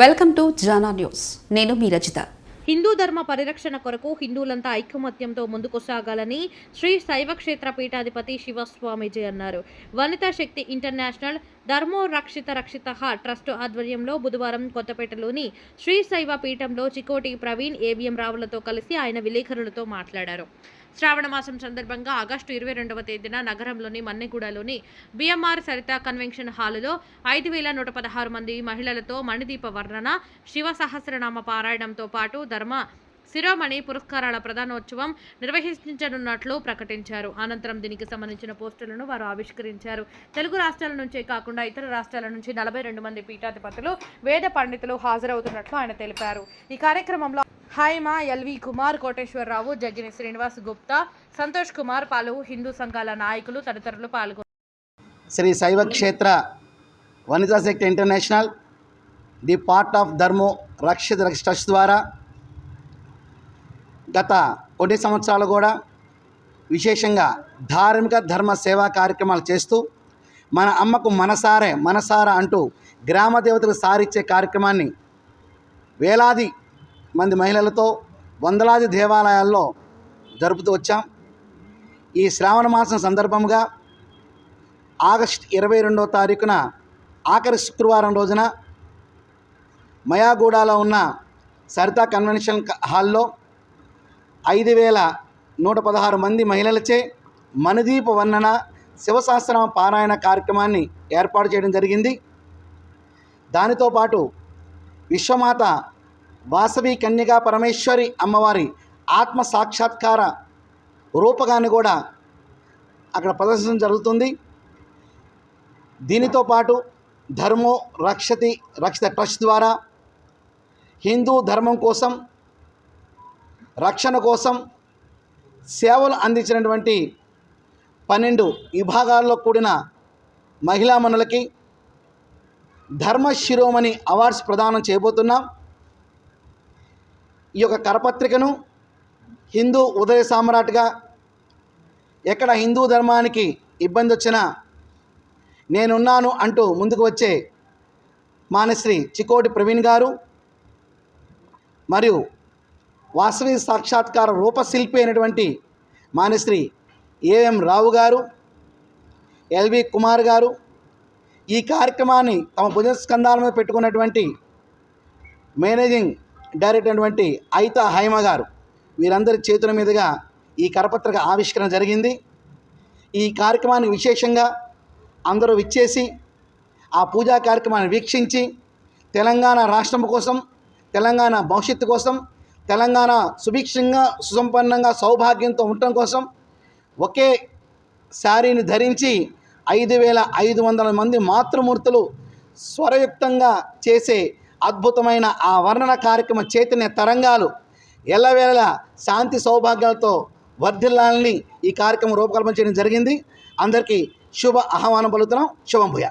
Welcome to Jana news. నేను మీ రజిత హిందూ ధర్మ పరిరక్షణ కొరకు హిందువులంతా ఐకమత్యంతో ముందుకు సాగాలని శ్రీ శైవ క్షేత్ర పీఠాధిపతి శివస్వామీజీ అన్నారు. వనితా శక్తి ఇంటర్నేషనల్ ధర్మో రక్షిత రక్షిత ట్రస్ట్ ఆధ్వర్యంలో బుధవారం కొత్తపేటలోని శ్రీ శైవ పీఠంలో చికోటి ప్రవీణ్ ఏవిఎం రావులతో కలిసి ఆయన విలేకరులతో మాట్లాడారు. శ్రావణ మాసం సందర్భంగా ఆగస్టు ఇరవై రెండవ తేదీన నగరంలోని మన్నెగూడలోని బిఎంఆర్ సరిత కన్వెన్షన్ హాలులో ఐదు వేల నూట పదహారు మంది మహిళలతో మణిదీప వర్ణన శివ సహస్రనామ పారాయణంతో పాటు ధర్మ శిరోమణి పురస్కారాల ప్రధానోత్సవం నిర్వహించనున్నట్లు ప్రకటించారు. అనంతరం దీనికి సంబంధించిన పోస్టులను వారు ఆవిష్కరించారు. తెలుగు రాష్ట్రాల నుంచే కాకుండా ఇతర రాష్ట్రాల నుంచి నలభై రెండు మంది పీఠాధిపతులు వేద పండితులు హాజరవుతున్నట్లు ఆయన తెలిపారు. ఈ కార్యక్రమంలో హైమా ఎల్వి కుమార్ కోటేశ్వరరావు జగ్గిని శ్రీనివాస్ గుప్తా సంతోష్ కుమార్ పలు హిందూ సంఘాల నాయకులు తదితరులు పాల్గొన్నారు Sri Shaiva Kshetra Vanita Shakti international the part of Dharmo Rakshita trust ద్వారా గత కొన్ని సంవత్సరాలు కూడా విశేషంగా ధార్మిక ధర్మ సేవా కార్యక్రమాలు చేస్తూ మన అమ్మకు మనసారే మనసారా అంటూ గ్రామ దేవతలకు సారిచ్చే కార్యక్రమాన్ని వేలాది మంది మహిళలతో వందలాది దేవాలయాల్లో జరుపుతూ వచ్చాం. ఈ శ్రావణ మాసం సందర్భంగా ఆగస్ట్ ఇరవై రెండవ తారీఖున ఆఖరి శుక్రవారం రోజున మయాగూడలో ఉన్న సరితా కన్వెన్షన్ హాల్లో ఐదు వేల నూట పదహారు మంది మహిళలచే మనదీప వర్ణన శివశాస్త్రం పారాయణ కార్యక్రమాన్ని ఏర్పాటు చేయడం జరిగింది. దానితో పాటు విశ్వమాత వాసవి కన్యగా పరమేశ్వరి అమ్మవారి ఆత్మ సాక్షాత్కార రూపకాన్ని కూడా అక్కడ ప్రదర్శించడం జరుగుతుంది. దీనితో పాటు ధర్మో రక్షతి రక్షిత ట్రస్ట్ ద్వారా హిందూ ధర్మం కోసం రక్షణ కోసం సేవలు అందించినటువంటి పన్నెండు విభాగాల్లో కూడిన మహిళామణులకి ధర్మ శిరోమణి అవార్డ్స్ ప్రదానం చేయబోతున్నాం. ఈ యొక్క కరపత్రికను హిందూ ఉదయ సామ్రాట్గా ఎక్కడ హిందూ ధర్మానికి ఇబ్బంది వచ్చినా నేనున్నాను అంటూ ముందుకు వచ్చే మానశ్రీ చికోటి ప్రవీణ్ గారు మరియు వాసవి సాక్షాత్కార రూపశిల్పి అయినటువంటి మానశ్రీ ఏఎం రావు గారు ఎల్వి కుమార్ గారు ఈ కార్యక్రమాన్ని తమ భుజస్కంధాల మీద పెట్టుకున్నటువంటి మేనేజింగ్ డైరెక్టర్ అయినటువంటి ఐతా హైమ గారు వీరందరి చేతుల మీదుగా ఈ కరపత్రిక ఆవిష్కరణ జరిగింది. ఈ కార్యక్రమానికి విశేషంగా అందరూ విచ్చేసి ఆ పూజా కార్యక్రమాన్ని వీక్షించి తెలంగాణ రాష్ట్రం కోసం తెలంగాణ భవిష్యత్తు కోసం తెలంగాణ సుభిక్షంగా సుసంపన్నంగా సౌభాగ్యంతో ఉండటం కోసం ఒకే శారీని ధరించి ఐదు వేల ఐదు వందల మంది మాతృమూర్తులు స్వరయుక్తంగా చేసే అద్భుతమైన ఆ వర్ణన కార్యక్రమ చైతన్య తరంగాలు ఎల్లవేళ శాంతి సౌభాగ్యాలతో వర్ధిల్లాలని ఈ కార్యక్రమం రూపకల్పన చేయడం జరిగింది. అందరికీ శుభ ఆహ్వానం పలుకుతున్నాం. శుభం భూయా.